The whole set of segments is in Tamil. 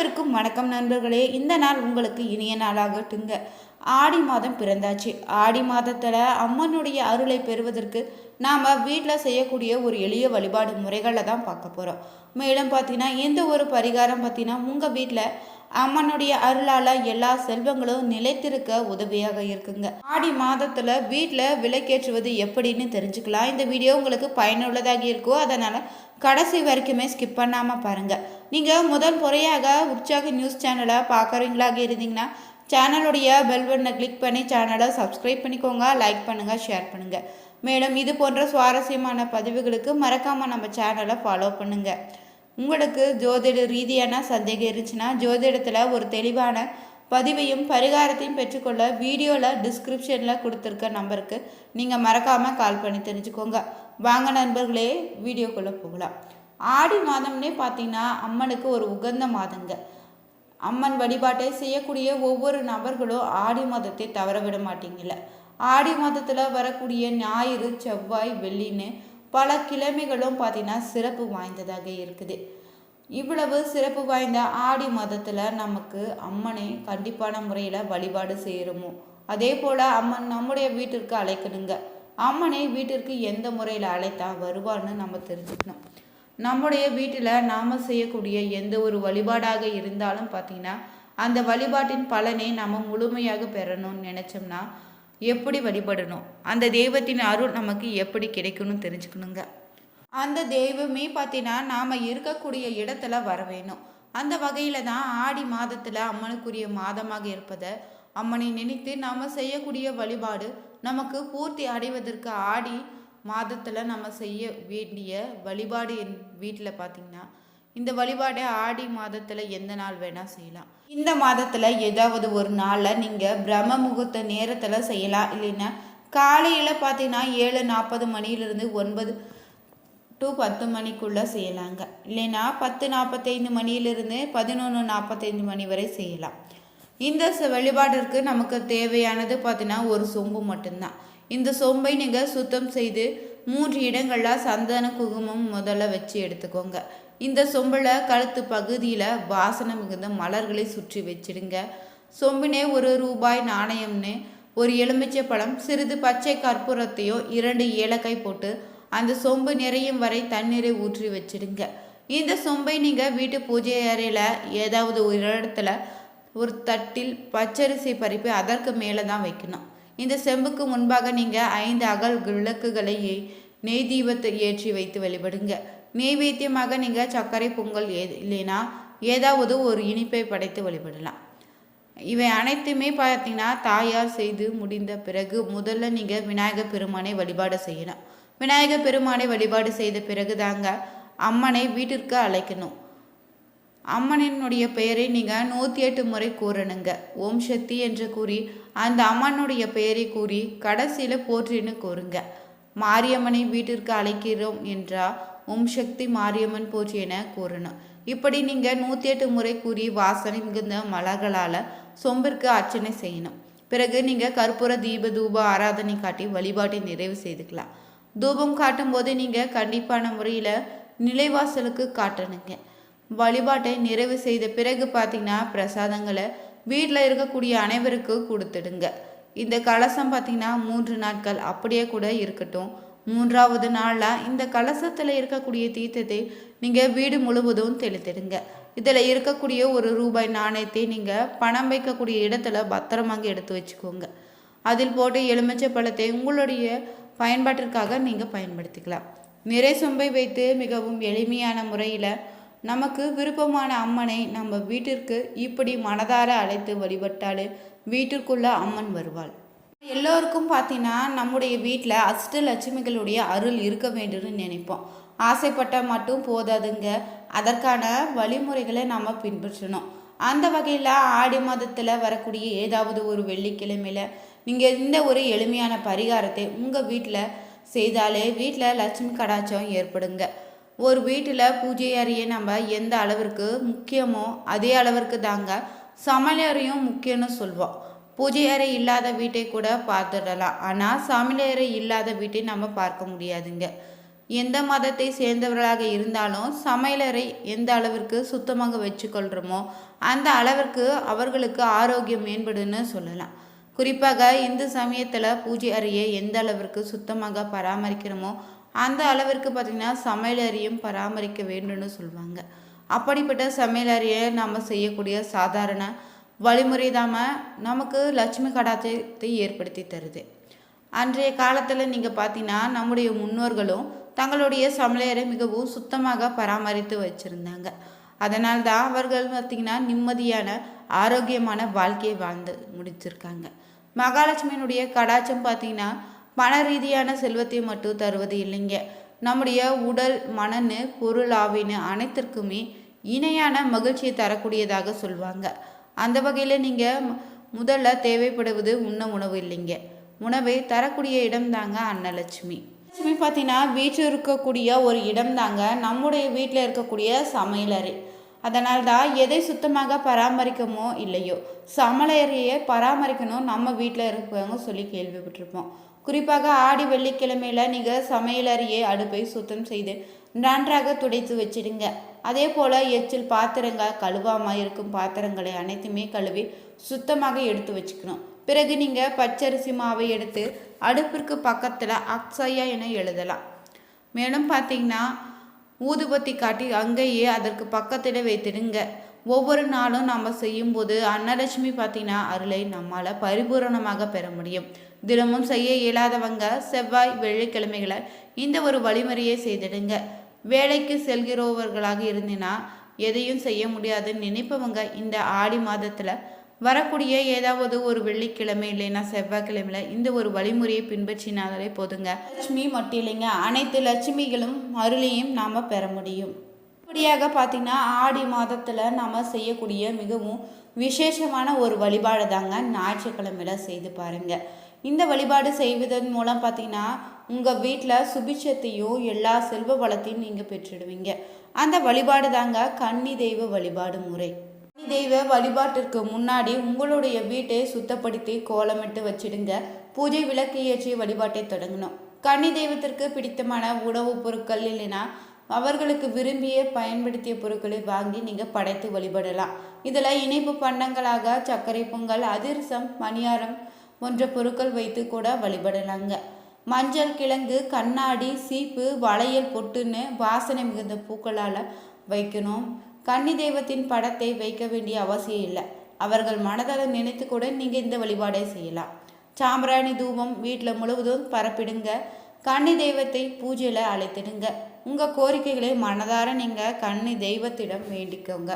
அனைவருக்கும் வணக்கம் நண்பர்களே. இந்த நாள் உங்களுக்கு இனிய நாளாகட்டுங்க ஆடி மாதம் பிறந்தாச்சு. ஆடி மாதத்தில் அம்மனுடைய அருளை பெறுவதற்கு நாம் வீட்டில் செய்யக்கூடிய ஒரு எளிய வழிபாடு முறைகளை தான் பார்க்க போகிறோம் மேலும் பார்த்தீங்கன்னா எந்த ஒரு பரிகாரம் பார்த்தீங்கன்னா உங்கள் வீட்டில் அம்மனுடைய அருளால் எல்லா செல்வங்களும் நிலைத்திருக்க உதவியாக இருக்குங்க. ஆடி மாதத்தில் வீட்டில் விளக்கேற்றுவது எப்படின்னு தெரிஞ்சுக்கலாம். இந்த வீடியோ உங்களுக்கு பயனுள்ளதாக இருக்கோ அதனால் கடைசி வரைக்குமே ஸ்கிப் பண்ணாமல் பாருங்கள் நீங்கள் முதல் முறையாக உற்சாக நியூஸ் சேனலை பார்க்குறீங்களாக இருந்தீங்கன்னா சேனலுடைய பெல் பட்டனை கிளிக் பண்ணி சேனலை சப்ஸ்கிரைப் பண்ணிக்கோங்க. லைக் பண்ணுங்கள் ஷேர் பண்ணுங்கள் மேலும் இது போன்ற சுவாரஸ்யமான பதிவுகளுக்கு மறக்காமல் நம்ம சேனலை ஃபாலோ பண்ணுங்கள் உங்களுக்கு ஜோதிட ரீதியான சந்தேகம் இருந்துச்சுன்னா ஜோதிடத்தில் ஒரு தெளிவான பதிவையும் பரிகாரத்தையும் பெற்றுக்கொள்ள வீடியோவில் டிஸ்கிரிப்ஷனில் கொடுத்துருக்க நம்பருக்கு நீங்கள் மறக்காமல் கால் பண்ணி தெரிஞ்சுக்கோங்க. வாங்க நண்பர்களே வீடியோக்குள்ளே போகலாம். ஆடி மாதம்னே பார்த்தீங்கன்னா அம்மனுக்கு ஒரு உகந்த மாதங்க. அம்மன் வழிபாட்டை செய்யக்கூடிய ஒவ்வொரு நபர்களும் ஆடி மாதத்தை தவற விட மாட்டீங்கல்ல. ஆடி மாதத்தில் வரக்கூடிய ஞாயிறு செவ்வாய் வெள்ளின்னு பல கிழமைகளும் பார்த்திங்கன்னா சிறப்பு வாய்ந்ததாக இருக்குது. இவ்வளவு சிறப்பு வாய்ந்த ஆடி மாதத்தில் நமக்கு அம்மனை கண்டிப்பான முறையில் வழிபாடு செய்கிறோமோ அதே போல் அம்மன் நம்முடைய வீட்டிற்கு அழைக்கணுங்க. அம்மனை வீட்டிற்கு எந்த முறையில் அழைத்தா வருவான்னு நம்ம தெரிஞ்சுக்கணும். நம்முடைய வீட்டில் நாம் செய்யக்கூடிய எந்த ஒரு வழிபாடாக இருந்தாலும் பார்த்தீங்கன்னா அந்த வழிபாட்டின் பலனை நம்ம முழுமையாக பெறணும்னு நினச்சோம்னா எப்படி வழிபடணும்? அந்த தெய்வத்தின் அருள் நமக்கு எப்படி கிடைக்கணும் தெரிஞ்சுக்கணுங்க. அந்த தெய்வமே பார்த்தீங்கன்னா நாம் இருக்கக்கூடிய இடத்துல வர வேணும். அந்த வகையில் தான் ஆடி மாதத்தில் அம்மனுக்குரிய மாதமாக இருப்பதை அம்மனை நினைத்து நாம் செய்யக்கூடிய வழிபாடு நமக்கு பூர்த்தி அடைவதற்கு ஆடி மாதத்தில் நம்ம செய்ய வேண்டிய வழிபாடு என் வீட்டில் பார்த்தீங்கன்னா இந்த வழிபாடை ஆடி மாதத்தில் எந்த நாள் வேணால் செய்யலாம். இந்த மாதத்தில் ஏதாவது ஒரு நாளில் நீங்கள் பிரம்ம முகூர்த்த நேரத்தில் செய்யலாம். இல்லைன்னா காலையில் பார்த்தீங்கன்னா ஏழு நாற்பது மணியிலிருந்து ஒன்பது டு பத்து மணிக்குள்ளே செய்யலாங்க. இல்லைன்னா பத்து நாற்பத்தைந்து மணியிலிருந்து பதினொன்று நாற்பத்தைந்து மணி வரை செய்யலாம். இந்த ச- வழிபாட்டிற்கு நமக்கு தேவையானது பார்த்தீங்கன்னா ஒரு சொம்பு மட்டும்தான். இந்த சொம்பை நீங்கள் சுத்தம் செய்து மூன்று இடங்களில் சந்தன குங்குமம் முதல்ல வச்சு எடுத்துக்கோங்க. இந்த சொம்பில் கழுத்து பகுதியில் வாசனை மிகுந்த மலர்களை சுற்றி வச்சிடுங்க. சொம்பினே ஒரு ரூபாய் நாணயம்னு ஒரு எலுமிச்சை பழம் சிறிது பச்சை கற்பூரத்தையோ இரண்டு ஏலக்காய் போட்டு அந்த சொம்பு நிறையும் வரை தண்ணீரை ஊற்றி வச்சிடுங்க. இந்த சொம்பை நீங்கள் வீட்டு பூஜை அறையில் ஏதாவது ஒரு இடத்துல ஒரு தட்டில் பச்சரிசி பறிப்பு அதற்கு மேலே தான் வைக்கணும். இந்த செம்புக்கு முன்பாக நீங்கள் ஐந்து அகல் விளக்குகளை நெய் தீபத்தை ஏற்றி வைத்து வழிபடுங்க. நெய்வேத்தியமாக நீங்கள் சர்க்கரை பொங்கல் ஏ இல்லைன்னா ஏதாவது ஒரு இனிப்பை படைத்து வழிபடலாம். இவை அனைத்துமே பார்த்தீங்கன்னா தாயார் செய்து முடிந்த பிறகு முதல்ல நீங்கள் விநாயகர் பெருமானை வழிபாடு செய்யணும். விநாயகர் பெருமானை வழிபாடு செய்த பிறகு தாங்க அம்மனை வீட்டிற்கு அழைக்கணும். அம்மனினுடைய பெயரை நீங்கள் நூற்றி எட்டு முறை கூறணுங்க. ஓம் சக்தி என்று கூறி அந்த அம்மனுடைய பெயரை கூறி கடைசியில் போற்றின்னு கூறுங்க. மாரியம்மனை வீட்டிற்கு அழைக்கிறோம் என்றால் ஓம் சக்தி மாரியம்மன் போற்றி என கூறணும் இப்படி நீங்கள் நூற்றி எட்டு முறை கூறி வாசனை மிகுந்த மலர்களால் சொம்பிற்கு அர்ச்சனை செய்யணும் பிறகு நீங்கள் கற்பூர தீப தூப ஆராதனை காட்டி வழிபாட்டை நிறைவு செய்துக்கலாம். தூபம் காட்டும்போது நீங்கள் கண்டிப்பான முறையில் நிலைவாசலுக்கு காட்டணுங்க. வழிபாட்டை நிறைவு செய்த பிறகு பார்த்தீங்கன்னா பிரசாதங்களை வீட்டில் இருக்கக்கூடிய அனைவருக்கும் கொடுத்துடுங்க. இந்த கலசம் பார்த்தீங்கன்னா மூன்று நாட்கள் அப்படியே கூட இருக்கட்டும். மூன்றாவது நாளில் இந்த கலசத்தில் இருக்கக்கூடிய தீர்த்தத்தை நீங்கள் வீடு முழுவதும் தெளித்திடுங்க. இதில் இருக்கக்கூடிய ஒரு ரூபாய் நாணயத்தை நீங்கள் பணம் வைக்கக்கூடிய இடத்துல பத்திரமாக எடுத்து வச்சுக்கோங்க. அதில் போட்டு எலுமிச்சை பழத்தை உங்களுடைய பயன்பாட்டிற்காக நீங்கள் பயன்படுத்திக்கலாம். நிறை சொம்பை வைத்து மிகவும் எளிமையான முறையில் நமக்கு விருப்பமான அம்மனை நம்ம வீட்டிற்கு இப்படி மனதார அழைத்து வழிபட்டாலே வீட்டிற்குள்ள அம்மன் வருவாள். எல்லோருக்கும் பார்த்தீங்கன்னா நம்முடைய வீட்டில் அஷ்டலட்சுமிகளுடைய அருள் இருக்க வேண்டும்னு நினைப்போம். ஆசைப்பட்டால் மட்டும் போதாதுங்க. அதற்கான வழிமுறைகளை நம்ம பின்பற்றணும். அந்த வகையில் ஆடி மாதத்தில் வரக்கூடிய ஏதாவது ஒரு வெள்ளிக்கிழமையில் நீங்கள் இந்த ஒரு எளிமையான பரிகாரத்தை உங்கள் வீட்டில் செய்தாலே வீட்டில் லட்சுமி கடாச்சம் ஏற்படுங்க. ஒரு வீட்டில் பூஜை அறையை நம்ம எந்த அளவிற்கு முக்கியமோ அதே அளவிற்கு தாங்க சமையலறையும் முக்கியம்னு சொல்வோம் பூஜை அறை இல்லாத வீட்டை கூட பார்த்துடலாம். ஆனால் சமையலறை இல்லாத வீட்டை நம்ம பார்க்க முடியாதுங்க. எந்த மதத்தை சேர்ந்தவர்களாக இருந்தாலும் சமையலறை எந்த அளவிற்கு சுத்தமாக வச்சுக்கொள்கிறோமோ அந்த அளவிற்கு அவர்களுக்கு ஆரோக்கியம் மேம்படுன்னு சொல்லலாம். குறிப்பாக இந்து சமயத்தில் பூஜை அறையை எந்த அளவிற்கு சுத்தமாக பராமரிக்கிறோமோ அந்த அளவிற்கு பார்த்திங்கன்னா சமையலறையும் பராமரிக்க வேண்டும்னு சொல்லுவாங்க அப்படிப்பட்ட சமையலறையை நாம் செய்யக்கூடிய சாதாரண வழிமுறை தாம நமக்கு லட்சுமி கடாச்சத்தை ஏற்படுத்தி தருது. அன்றைய காலத்தில் நீங்கள் பார்த்தீங்கன்னா நம்முடைய முன்னோர்களும் தங்களுடைய சமையலறை மிகவும் சுத்தமாக பராமரித்து வச்சுருந்தாங்க. அதனால் தான் அவர்கள் பார்த்திங்கன்னா நிம்மதியான ஆரோக்கியமான வாழ்க்கையை வாழ்ந்து முடிச்சிருக்காங்க. மகாலட்சுமியினுடைய கடாச்சம் பார்த்திங்கன்னா பண ரீதியான செல்வத்தை மட்டும் தருவது இல்லைங்க. நம்முடைய உடல் மனன்னு பொருள் ஆவின்னு அனைத்திற்குமே இணையான மகிழ்ச்சியை தரக்கூடியதாக சொல்லுவாங்க அந்த வகையில் நீங்கள் முதல்ல தேவைப்படுவது உண்ண உணவு இல்லைங்க. உணவை தரக்கூடிய இடம் தாங்க அன்னலட்சுமி. லட்சுமி பார்த்தீங்கன்னா வீட்டில் இருக்கக்கூடிய ஒரு இடம் தாங்க நம்முடைய வீட்டில் இருக்கக்கூடிய சமையலறை அதனால் தான் எதை சுத்தமாக பராமரிக்கமோ இல்லையோ சமையலறையை பராமரிக்கணும் நம்ம வீட்டில் இருப்பவங்க சொல்லி கேள்விப்பட்டிருப்போம். குறிப்பாக ஆடி வெள்ளிக்கிழமையில் நீங்கள் சமையலறையை அடுப்பை சுத்தம் செய்து நன்றாக துடைத்து வச்சிடுங்க. அதே போல் எச்சில் பாத்திரங்கள் கழுவாமல் இருக்கும் பாத்திரங்களை அனைத்துமே கழுவி சுத்தமாக எடுத்து வச்சுக்கணும். பிறகு நீங்கள் பச்சரிசி மாவை எடுத்து அடுப்பிற்கு பக்கத்தில் அக்ஸயா என எழுதலாம். மேலும் பார்த்தீங்கன்னா ஊதுபத்தி காட்டி அங்கேயே அதற்கு பக்கத்தில் வைத்திடுங்க. ஒவ்வொரு நாளும் நம்ம செய்யும்போது அன்னலட்சுமி பார்த்தீங்கன்னா அருளை நம்மால் பரிபூரணமாக பெற முடியும். தினமும் செய்ய இயலாதவங்க செவ்வாய் வெள்ளிக்கிழமைகளை இந்த ஒரு வழிமுறையை செய்திடுங்க. வேலைக்கு செல்கிறவர்களாக இருந்தினா எதையும் செய்ய முடியாதுன்னு நினைப்பவங்க இந்த ஆடி மாதத்தில் வரக்கூடிய ஏதாவது ஒரு வெள்ளிக்கிழமை இல்லைன்னா செவ்வாய்க்கிழமையில இந்த ஒரு வழிமுறையை பின்பற்றினாலே போதுங்க. லட்சுமி மட்டும் இல்லைங்க. அனைத்து லட்சுமிகளும் அருளையும் நாம் பெற முடியும். இப்படியாக பார்த்திங்கன்னா ஆடி மாதத்தில் நாம் செய்யக்கூடிய மிகவும் விசேஷமான ஒரு வழிபாடு தாங்க ஞாயிற்றுக்கிழமையில் செய்து பாருங்கள் இந்த வழிபாடு செய்வதன் மூலம் பார்த்தீங்கன்னா உங்கள் வீட்டில் சுபிட்சத்தையும் எல்லா செல்வ வளத்தையும் நீங்கள் பெற்றுடுவீங்க. அந்த வழிபாடு தாங்க கன்னி தெய்வ வழிபாடு முறை. கன்னி தெய்வ வழிபாட்டிற்கு முன்னாடி உங்களுடைய வீட்டை சுத்தப்படுத்தி கோலமிட்டு வச்சிடுங்க. பூஜை விளக்கு ஏற்றி வழிபாட்டை தொடங்கணும். கன்னி தெய்வத்திற்கு பிடித்தமான உணவுப் பொருட்கள் இல்லைன்னா அவர்களுக்கு விரும்பிய பயன்படுத்திய பொருட்களை வாங்கி நீங்கள் படைத்து வழிபடலாம். இதில் இனிப்பு பண்டங்களாக சர்க்கரை பொங்கல் அதிரசம் மணியாரம் போன்ற பொருட்கள் வைத்து கூட வழிபடலாங்க. மஞ்சள் கிழங்கு கண்ணாடி சீப்பு வளையல் பொட்டுன்னு வாசனை மிகுந்த பூக்களால் வைக்கணும். கன்னி தெய்வத்தின் படத்தை வைக்க வேண்டிய அவசியம் இல்லை. அவர்கள் மனதால் நினைத்து கூட நீங்கள் இந்த வழிபாடை செய்யலாம். சாம்பிராணி தூபம் வீட்டில் முழுவதும் பரப்பிடுங்க. கன்னி தெய்வத்தை பூஜையில் அழைத்திடுங்க. உங்கள் கோரிக்கைகளை மனதார நீங்கள் கன்னி தெய்வத்திடம் வேண்டிக்கோங்க.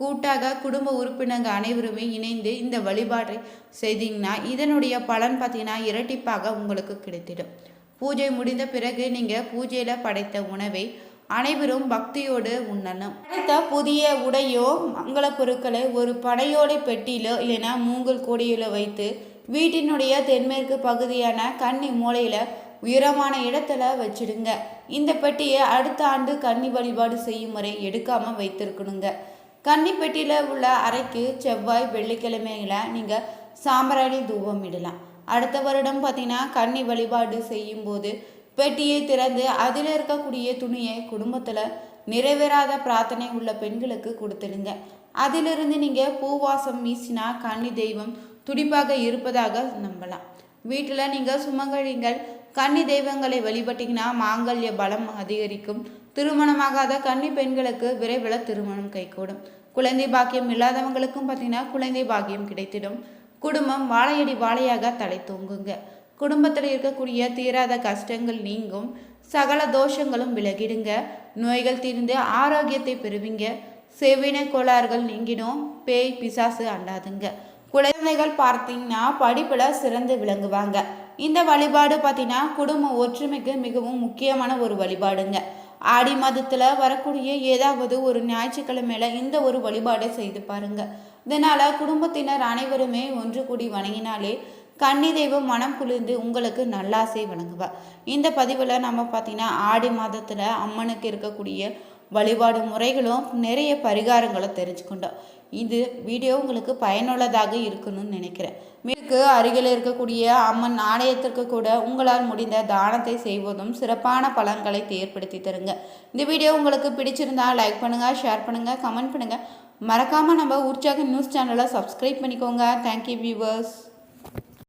கூட்டாக குடும்ப உறுப்பினர்கள் அனைவருமே இணைந்து இந்த வழிபாட்டை செய்தீங்கன்னா இதனுடைய பலன் பார்த்தீங்கன்னா இரட்டிப்பாக உங்களுக்கு கிடைத்திடும். பூஜை முடிந்த பிறகு நீங்கள் பூஜையில் படைத்த உணவை அனைவரும் பக்தியோடு உண்ணணும். அடுத்த புதிய உடையோ மங்கள பொருட்களை ஒரு படையோடை பெட்டியிலோ இல்லைன்னா மூங்கல் கொடியிலோ வைத்து வீட்டினுடைய தென்மேற்கு பகுதியான கன்னி மூலையில் உயரமான இடத்துல வச்சிடுங்க. இந்த பெட்டியை அடுத்த ஆண்டு கன்னி வழிபாடு செய்யும் முறை எடுக்காமல் வைத்திருக்கணுங்க. கன்னிப்பெட்டியில் உள்ள அறைக்கு செவ்வாய் வெள்ளிக்கிழமையில் நீங்கள் சாம்பிராணி தூபம் இடலாம். அடுத்த வருடம் பார்த்தீங்கன்னா கன்னி வழிபாடு செய்யும்போது பெட்டியை திறந்து அதில் இருக்கக்கூடிய துணியை குடும்பத்தில் நிறைவேறாத பிரார்த்தனை உள்ள பெண்களுக்கு கொடுத்துடுங்க. அதிலிருந்து நீங்கள் பூவாசம் வீசினா கன்னி தெய்வம் துடிப்பாக இருப்பதாக நம்பலாம். வீட்டில் நீங்கள் சுமங்கலிங்கள் கன்னி தெய்வங்களை வழிபட்டிங்கன்னா மாங்கல்ய பலம் அதிகரிக்கும். திருமணமாகாத கன்னி பெண்களுக்கு விரைவில் திருமணம் கைகூடும். குழந்தை பாக்கியம் இல்லாதவங்களுக்கும் பார்த்தீங்கன்னா குழந்தை பாக்கியம் கிடைத்திடும். குடும்பம் வாழையடி வாழையாக தலை தூங்குங்க. குடும்பத்தில் இருக்கக்கூடிய தீராத கஷ்டங்கள் நீங்கும். சகல தோஷங்களும் விலகிடுங்க. நோய்கள் தீர்ந்து ஆரோக்கியத்தை பெறுவீங்க. செவின கோளாறுகள் நீங்கிடும். பேய் பிசாசு அண்டாதுங்க. குழந்தைகள் பார்த்தீங்கன்னா படிப்பில் சிறந்து விளங்குவாங்க. இந்த வழிபாடு பார்த்தீங்கன்னா குடும்ப ஒற்றுமைக்கு மிகவும் முக்கியமான ஒரு வழிபாடுங்க. ஆடி மாதத்தில் வரக்கூடிய ஏதாவது ஒரு ஞாயிற்றுக்கிழமையில இந்த ஒரு வழிபாடை செய்து பாருங்க. இதனால் குடும்பத்தினர் அனைவருமே ஒன்று கூடி வணங்கினாலே கன்னி தெய்வம் மனம் குளிர்ந்து உங்களுக்கு நல்லாசை வழங்குவார் இந்த பதிவில் நம்ம பார்த்தீங்கன்னா ஆடி மாதத்தில் அம்மனுக்கு இருக்கக்கூடிய வழிபாடு முறைகளும் நிறைய பரிகாரங்களும் தெரிஞ்சுக்கொண்டோம். இது வீடியோ உங்களுக்கு பயனுள்ளதாக இருக்கணும்னு நினைக்கிறேன். வீட்டுக்கு அருகில் இருக்கக்கூடிய அம்மன் ஆலயத்திற்கு கூட உங்களால் முடிந்த தானத்தை செய்வதும் சிறப்பான பலன்களை ஏற்படுத்தி தருங்க. இந்த வீடியோ உங்களுக்கு பிடிச்சிருந்தா லைக் பண்ணுங்கள் ஷேர் பண்ணுங்கள் கமெண்ட் பண்ணுங்கள் மறக்காமல் நம்ம உற்சாக நியூஸ் சேனலை சப்ஸ்கிரைப் பண்ணிக்கோங்க. Thank you viewers